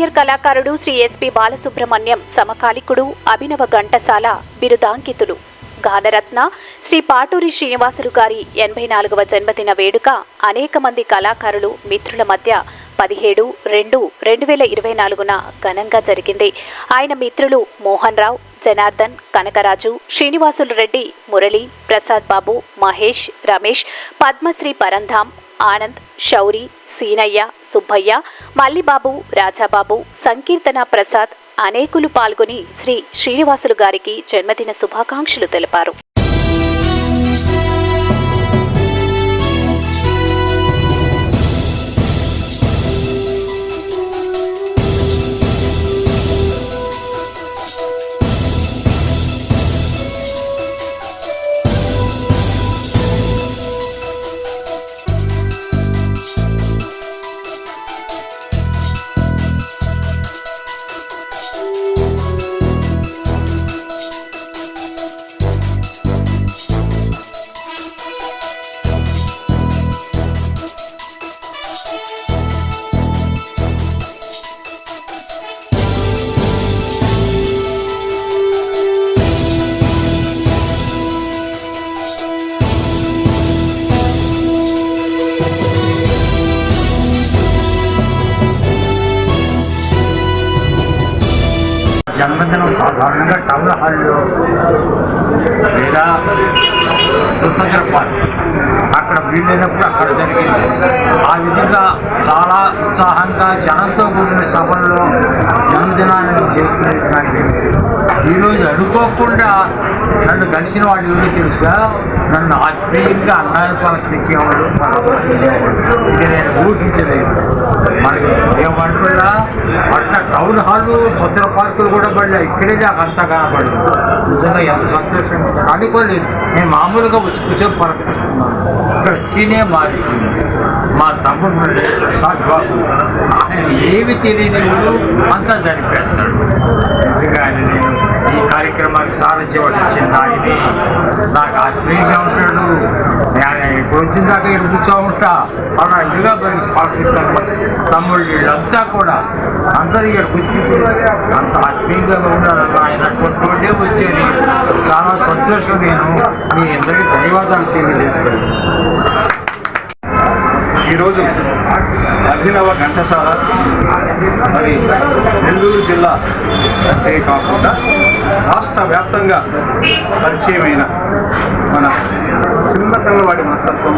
Senior కళాకారుడు Shri SP Balasubrahmanyam సమకాలికుడు అభినవ ఘంటసాల బిరుదాంకితులు. గానరత్న శ్రీ పాటూరి శ్రీనివాసులు గారి ఎనభై నాలుగవ జన్మదిన వేడుక అనేక మంది కళాకారులు మిత్రుల మధ్య పదిహేడు రెండు రెండు వేల ఇరవై నాలుగున ఘనంగా జరిగింది. ఆయన మిత్రులు మోహన్ రావు జనార్దన్ కనకరాజు శ్రీనివాసులు రెడ్డి మురళి ప్రసాద్ బాబు మహేష్ రమేష్ పద్మశ్రీ పరంధాం ఆనంద్ శౌరి సీనయ్య సుబ్బయ్య మల్లిబాబు రాజాబాబు సంకీర్తన ప్రసాద్ అనేకులు పాల్గొని శ్రీ శ్రీనివాసులు గారికి జన్మదిన శుభాకాంక్షలు తెలిపారు. జన్మదినం సాధారణంగా టౌన్ హాల్లో లేదా స్వతంత్ర పార్క్ అక్కడ వీలైనప్పుడు అక్కడ జరిగింది. ఆ విధంగా చాలా ఉత్సాహంగా జనంతో కూడిన సభల్లో జన్మదినాన్ని చేసుకునేది నాకు తెలుసు. ఈరోజు అనుకోకుండా నన్ను కలిసిన వాళ్ళు ఎవరో తెలుసా? నన్ను ఆత్మీయంగా అన్నాన్ని పలకరించేవాడు పరామర్శించేవాడు. ఇది నేను ఊహించలేదు. హాల్ స్వతంత్ర పార్కులు కూడా పడలే ఇక్కడే నాకు అంతా కనపడింది నిజంగా ఎంత సంతోషం అనుకోలేదు నేను మామూలుగా వచ్చి కూర్చొని పలకరిస్తున్నాను. ఇక్కడ సీనే మారిపోయింది. మా తమ్ముడు ప్రసాద్ బాబు ఆయన ఏమి తెలియనివాడు అంతా చనిపేస్తాడు నిజంగా ఆయన నేను ఈ కార్యక్రమానికి సాధించే వచ్చింది ఆయనే నాకు ఆత్మీయంగా ఉంటాడు ఇప్పుడు వచ్చిన దాకా ఇక్కడ కూర్చో ఉంటా అలా ఇదిగా పాటిస్తాను తమ్ముళ్ళు వీళ్ళంతా కూడా అందరూ ఇక్కడ కూర్చుంటే అంత ఆత్మీయంగా ఉండాలన్న ఆయన అటువంటి వచ్చేది. చాలా సంతోషం నేను మీ అందరికీ ధన్యవాదాలు తెలియజేస్తాను ఈరోజు అభినవ ఘంటసాల మరి నెల్లూరు జిల్లా అంతే కాకుండా రాష్ట్ర వ్యాప్తంగా పరిచయమైన మన చిన్న పిల్లవాడి మనస్తత్వం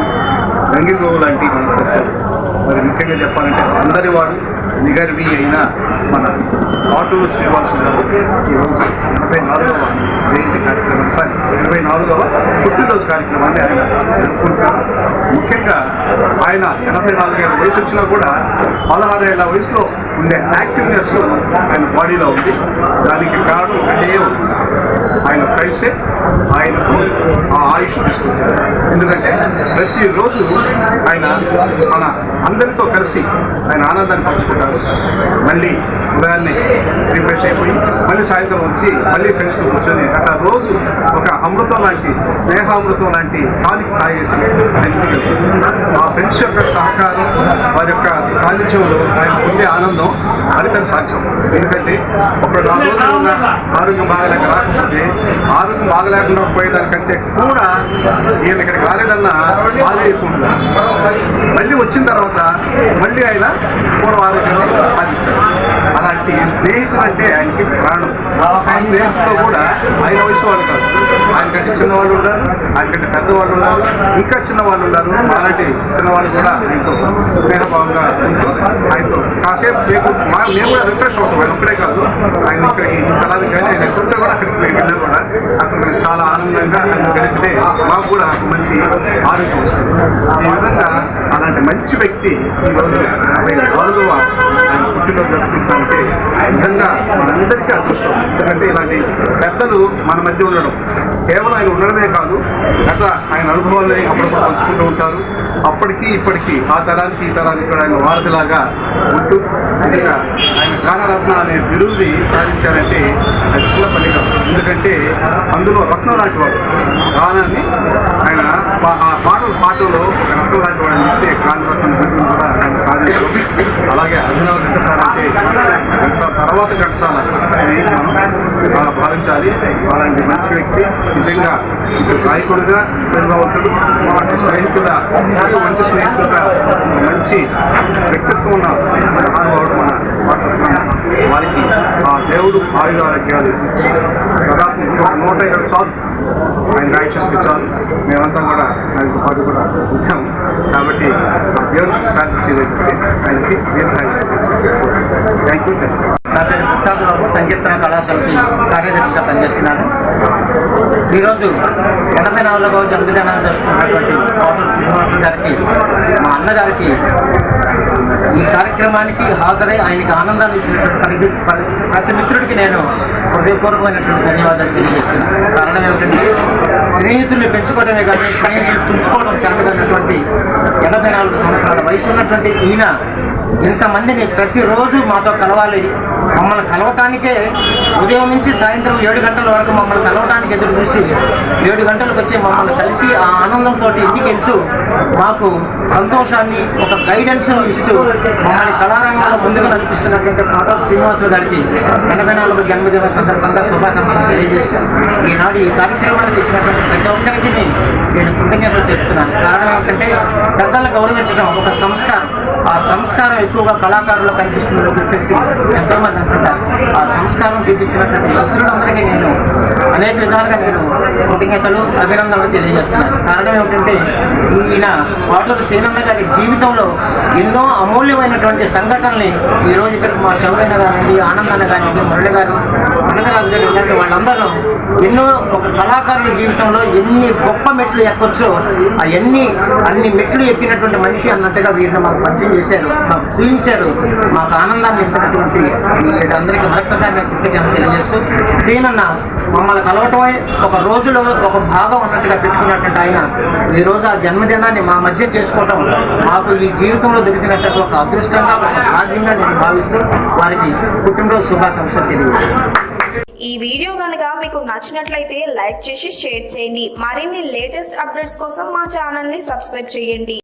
గంగిగోవు లాంటి మనస్తత్వం. మరి ముఖ్యంగా చెప్పాలంటే అందరి వాడు నిగర్వి అయిన మన ఆటూరు శ్రీనివాసు గారు ఈరోజు ఎనభై నాలుగవ జయంతి కార్యక్రమం. సారీ ఎనభై నాలుగవ పుట్టినరోజు కార్యక్రమాన్ని ఆయన జరుపుకుంటారు ముఖ్యంగా ఆయన ఎనభై నాలుగేళ్ళ వయసు వచ్చినా కూడా పదహారేళ్ళ వయసులో ఉండే యాక్టివ్నెస్ ఆయన బాడీలో ఉంది దానికి కారణం ఒకటే ఉంది. ఆయన ఫ్రెండ్సే ఆయనకు ఆ ఆయుష్ తీసుకొచ్చారు ఎందుకంటే ప్రతిరోజు ఆయన మన అందరితో కలిసి ఆయన ఆనందాన్ని పంచుకుంటారు. మళ్ళీ ఉదయాన్నే రిఫ్రెష్ అయిపోయి మళ్ళీ సాయంత్రం వచ్చి మళ్ళీ ఫ్రెండ్స్తో కూర్చొని అట్లా రోజు ఒక అమృతం లాంటి స్నేహామృతం లాంటి టానిక్ తాగేసి ఆ ఫ్రెండ్స్ యొక్క సహకారం వారి యొక్క సాన్నిధ్యంలో ఆయన పొందే ఆనందం ఫలితం సాధ్యం. ఎందుకంటే ఒక నాలుగు రోజులు ఆరోగ్యం బాగలేక రాకపోతే ఆరోగ్యం బాగలేకుండా పోయేదానికంటే కూడా ఈయన ఇక్కడికి రాలేదన్న బాధ ఎక్కువ మళ్ళీ వచ్చిన తర్వాత మళ్ళీ ఆయన పూర్వ ఆరోగ్యాన్ని సాధిస్తాడు. అలాంటి స్నేహితులు అంటే ఆయనకి ప్రాణం. ఆ స్నేహితులతో కూడా ఆయన వయసు వాళ్ళు కాదు. ఆయనకంటే చిన్నవాళ్ళు ఉన్నారు ఆయనకంటే పెద్దవాళ్ళు ఉన్నారు ఇంకా చిన్నవాళ్ళు ఉన్నారు. అలాంటి చిన్నవాళ్ళు కూడా ఆయనతో స్నేహభావంగా ఉంటూ ఆయనతో కాసేపు మేము మా మేము కూడా రిఫ్రెష్ అవుతాం. ఆయన ఒక్కడే కాదు. ఆయన ఇక్కడ ఈ స్థలానికి కానీ ఆయన ఎక్కడ కూడా అక్కడికి వెళ్ళినా కూడా. అక్కడ మేము చాలా ఆనందంగా ఆయన గడిపితే మాకు కూడా మంచి ఆరోగ్యం వస్తుంది. ఈ విధంగా అలాంటి మంచి వ్యక్తి ఈరోజు యాభై నాలుగవ ఆయన పుట్టినరోజు నిజంగా మనందరికీ అదృష్టం. ఎందుకంటే ఇలాంటి పెద్దలు మన మధ్య ఉండడం కేవలం ఆయన ఉండడమే కాదు గత ఆయన అనుభవాలని అప్పుడప్పుడు పంచుకుంటూ ఉంటారు. అప్పటికి ఇప్పటికీ ఆ తరానికి ఈ తరానికి కూడా ఆయన వారధిలాగా ఉంటూ ఇంకా ఆయన గానరత్న అనే బిరుదుని సాధించారంటే అది చిన్న పని కాదు. ఎందుకంటే అందులో రత్నం లాంటి వాడు గానాన్ని ఆయన ఆ పాటలు పాటల్లో రత్నం లాంటి అని చెప్తే కాంతిరత్నం బిరుదు కూడా ఆయన అలాగే అభినవ ఘటసాల అంటే తర్వాత ఘటసాల మనం భావించాలి. అలాంటి మంచి వ్యక్తి నిజంగా ఇటు గాయకుడిగా నిర్మవతుడు అటు స్నేహితుడా మంచి స్నేహితుడుగా మంచి వ్యక్తిత్వం ఉన్న మహానుభావుడు మన పాటలు వారికి ఆ దేవుడు ఆయుధ ఆరోగ్యాలు దాదాపు ఇంకొక నూట ఇరవై చాలు ఆయన రాయిచేస్తే చాలు. మేమంతా కూడా ఆయనతో పాటు కూడా ఉంటాము. కాబట్టి దేవుడు ప్రార్థించేది ఆయనకి థ్యాంక్ యూ నా పేరు ప్రసాద్ బాబు సంకీర్తన కళాశాలకి కార్యదర్శిగా పనిచేస్తున్నాను ఈరోజు ఎనభై నాలుగవ జన్మదినాన్ని జరుపుకున్నటువంటి కోటూరు శ్రీనివాసు గారికి మా అన్నగారికి ఈ కార్యక్రమానికి హాజరై ఆయనకి ఆనందాన్ని ఇచ్చినటువంటి ప్రతి మిత్రుడికి నేను హృదయపూర్వకమైనటువంటి ధన్యవాదాలు తెలియజేస్తున్నాను. కారణం ఏమిటంటే స్నేహితుల్ని పెంచుకోవడమే కానీ స్నేహితులు తుంచుకోవడం చేతనటువంటి ఎనభై నాలుగు సంవత్సరాల వయసు ఉన్నటువంటి ఈయన ఇంతమందిని ప్రతిరోజు మాతో కలవాలి. మమ్మల్ని కలవటానికే ఉదయం నుంచి సాయంత్రం ఏడు గంటల వరకు మమ్మల్ని కలవటానికి ఎదురు చూసి ఏడు గంటలకు వచ్చి మమ్మల్ని కలిసి ఆ ఆనందంతో ఇంటికి వెళ్తూ మాకు సంతోషాన్ని ఒక గైడెన్స్ను ఇస్తూ మమ్మల్ని కళారంగంలో ముందుకు నడిపిస్తున్నటువంటి పాటోలు శ్రీనివాసులు గారికి ఎనభై నాలుగు జన్మదిన సందర్భంగా శుభాకాంక్షలు తెలియజేశాను ఈనాడు ఈ కార్యక్రమానికి ఇచ్చినటువంటి ప్రతి ఒక్కరికి నేను కృతజ్ఞతలు చెప్తున్నాను. కారణం ఏంటంటే పెద్దలు గౌరవించడం ఒక సంస్కారం. ఆ సంస్కారం ఎక్కువగా కళాకారుల్లో కనిపిస్తుందని చెప్పేసి ఎంతో మంది అంటుంటారు ఆ సంస్కారం చూపించినటువంటి మిత్రులందరికీ నేను అనేక విధాలుగా నేను కృతజ్ఞతలు అభినందనలు తెలియజేస్తున్నాను. కారణం ఏమిటంటే ఈయన పాటలు శ్రీనన్న గారి జీవితంలో ఎన్నో అమూల్యమైనటువంటి సంఘటనల్ని ఈ రోజు ఇక్కడ మా శౌర్యన్న గారండి ఆనందన్న గారండి మురళి గారు కనకరాజు గారు ఇలాంటి వాళ్ళందరూ ఎన్నో ఒక కళాకారుల జీవితంలో ఎన్ని గొప్ప మెట్లు ఎక్కొచ్చో అవన్నీ అన్ని మెట్లు ఎక్కినటువంటి మనిషి అన్నట్టుగా వీరిని మాకు పరిచయం చేశారు మాకు చూపించారు మాకు ఆనందాన్ని ఇచ్చినటువంటి వీళ్ళందరికీ మరొకసారి నేను కృతజ్ఞత తెలియజేస్తూ సీనన్న మమ్మల్ని కలవటమే ఒక రోజులో ఒక భాగం అన్నట్టుగా పెట్టుకున్నటువంటి ఆయన. ఈ రోజు ఆ జన్మదినాన్ని మా మధ్య చేసుకోవటం మాకు ఈ జీవితంలో దొరికినటువంటి ఒక అదృష్టంగా ఒక భాగ్యంగా నేను భావిస్తూ వారికి పుట్టినరోజు శుభాకాంక్షలు తెలియజేస్తాను ఈ వీడియో కనుక మీకు నచ్చినట్లయితే లైక్ చేసి షేర్ చేయండి. మరిన్ని లేటెస్ట్ అప్డేట్స్ కోసం మా ఛానల్ని సబ్స్క్రైబ్ చేయండి.